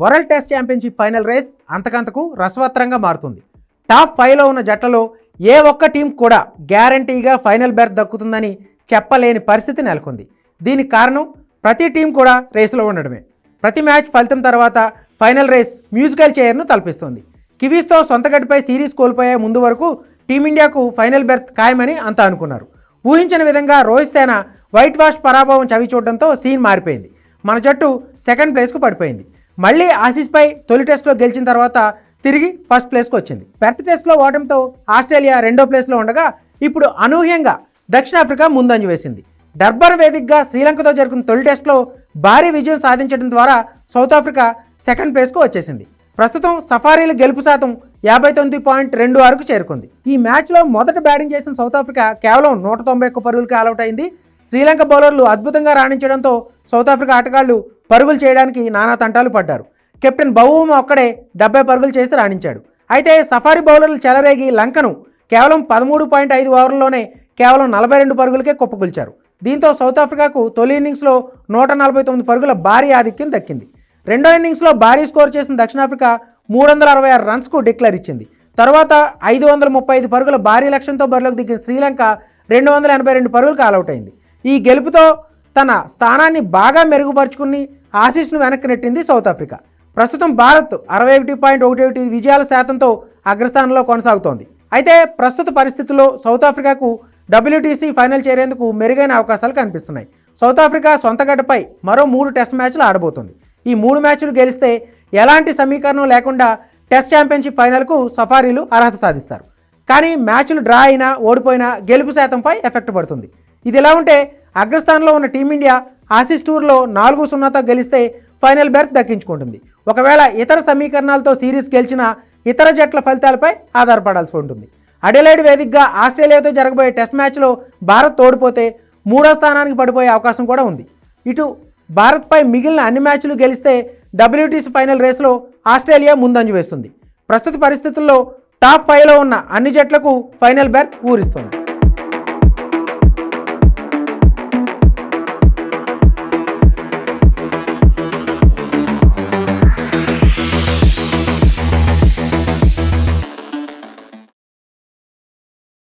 World test championship final race అంతకంతకు రసవత్తరంగా మారుతుంది. టాప్ ఫైవ్లో ఉన్న జట్లలో ఏ ఒక్క టీం కూడా గ్యారంటీగా ఫైనల్ బెర్త్ దక్కుతుందని చెప్పలేని పరిస్థితి నెలకొంది. దీనికి కారణం ప్రతి టీం కూడా రేసులో ఉండడమే. ప్రతి మ్యాచ్ ఫలితం తర్వాత ఫైనల్ రేస్ మ్యూజికల్ చైర్ను తలపిస్తుంది. కివీస్తో సొంత గడిపై సిరీస్ కోల్పోయే ముందు వరకు టీమిండియాకు ఫైనల్ బెర్త్ ఖాయమని అంతా అనుకున్నారు. ఊహించిన విధంగా రోహిత్ సేన వైట్ వాష్ పరాభవం చవి చూడడంతో సీన్ మారిపోయింది. మన జట్టు సెకండ్ ప్లేస్కు పడిపోయింది. మళ్ళీ ఆసీస్పై తొలి టెస్ట్లో గెలిచిన తర్వాత తిరిగి ఫస్ట్ ప్లేస్కి వచ్చింది. పెర్త్ టెస్ట్లో ఓటమితో ఆస్ట్రేలియా రెండో ప్లేస్లో ఉండగా ఇప్పుడు అనూహ్యంగా దక్షిణాఫ్రికా ముందంజు వేసింది. డర్బర్ వేదికగా శ్రీలంకతో జరుగుతున్న తొలి టెస్ట్లో భారీ విజయం సాధించడం ద్వారా సౌత్ ఆఫ్రికా సెకండ్ ప్లేస్కు వచ్చేసింది. ప్రస్తుతం సఫారీల గెలుపు శాతం యాభై తొమ్మిది పాయింట్ రెండు ఆరుకు చేరుకుంది. ఈ మ్యాచ్లో మొదట బ్యాటింగ్ చేసిన సౌత్ ఆఫ్రికా కేవలం నూట తొంభై ఒక్క పరుగులకి ఆల్అవుట్ అయింది. శ్రీలంక బౌలర్లు అద్భుతంగా రాణించడంతో సౌత్ ఆఫ్రికా ఆటగాళ్ళు పరుగులు చేయడానికి నానా తంటాలు పడ్డారు. కెప్టెన్ బౌమ ఒక్కడే డెబ్బై పరుగులు చేసి రాణించాడు. అయితే సఫారీ బౌలర్లు చెలరేగి లంకను కేవలం పదమూడు పాయింట్ ఐదు ఓవర్లలోనే కేవలం నలభై రెండు పరుగులకే కుప్పకూల్చారు. దీంతో సౌత్ ఆఫ్రికాకు తొలి ఇన్నింగ్స్లో నూట నలభై తొమ్మిది పరుగుల భారీ ఆధిక్యం దక్కింది. రెండో ఇన్నింగ్స్లో భారీ స్కోర్ చేసిన దక్షిణాఫ్రికా మూడు వందల అరవై ఆరు రన్స్కు డిక్లేర్ ఇచ్చింది. తర్వాత ఐదు వందల ముప్పై ఐదు పరుగుల భారీ లక్ష్యంతో బరిలోకి దిగిన శ్రీలంక రెండు వందల ఎనభై రెండు పరుగులకు ఆల్అవుట్ అయింది. ఈ గెలుపుతో తన స్థానాన్ని బాగా మెరుగుపరుచుకుని ఆశీస్ను వెనక్కి నెట్టింది సౌత్ ఆఫ్రికా. ప్రస్తుతం భారత్ అరవై ఒకటి పాయింట్ ఒకటి ఒకటి విజయాల శాతంతో అగ్రస్థానంలో కొనసాగుతోంది. అయితే ప్రస్తుత పరిస్థితుల్లో సౌత్ ఆఫ్రికాకు డబ్ల్యూటీసీ ఫైనల్ చేరేందుకు మెరుగైన అవకాశాలు కనిపిస్తున్నాయి. సౌత్ ఆఫ్రికా సొంత గడ్డపై మరో మూడు టెస్ట్ మ్యాచ్లు ఆడబోతుంది. ఈ మూడు మ్యాచ్లు గెలిస్తే ఎలాంటి సమీకరణం లేకుండా టెస్ట్ ఛాంపియన్షిప్ ఫైనల్కు సఫారీలు అర్హత సాధిస్తారు. కానీ మ్యాచ్లు డ్రా అయినా ఓడిపోయినా గెలుపు శాతంపై ఎఫెక్ట్ పడుతుంది. ఇది ఎలా ఉంటే అగ్రస్థానంలో ఉన్న టీమిండియా ఆసిస్ టూర్లో నాలుగు సున్నాతో గెలిస్తే ఫైనల్ బెర్త్ దక్కించుకుంటుంది. ఒకవేళ ఇతర సమీకరణాలతో సిరీస్ గెలిచిన ఇతర జట్ల ఫలితాలపై ఆధారపడాల్సి ఉంటుంది. అడిలైడ్ వేదికగా ఆస్ట్రేలియాతో జరగబోయే టెస్ట్ మ్యాచ్లో భారత్ తోడిపోతే మూడో స్థానానికి పడిపోయే అవకాశం కూడా ఉంది. ఇటు భారత్పై మిగిలిన అన్ని మ్యాచ్లు గెలిస్తే డబ్ల్యూటీసీ ఫైనల్ రేసులో ఆస్ట్రేలియా ముందంజు వేస్తుంది. ప్రస్తుత పరిస్థితుల్లో టాప్ ఫైవ్లో ఉన్న అన్ని జట్లకు ఫైనల్ బెర్త్ ఊరిస్తుంది.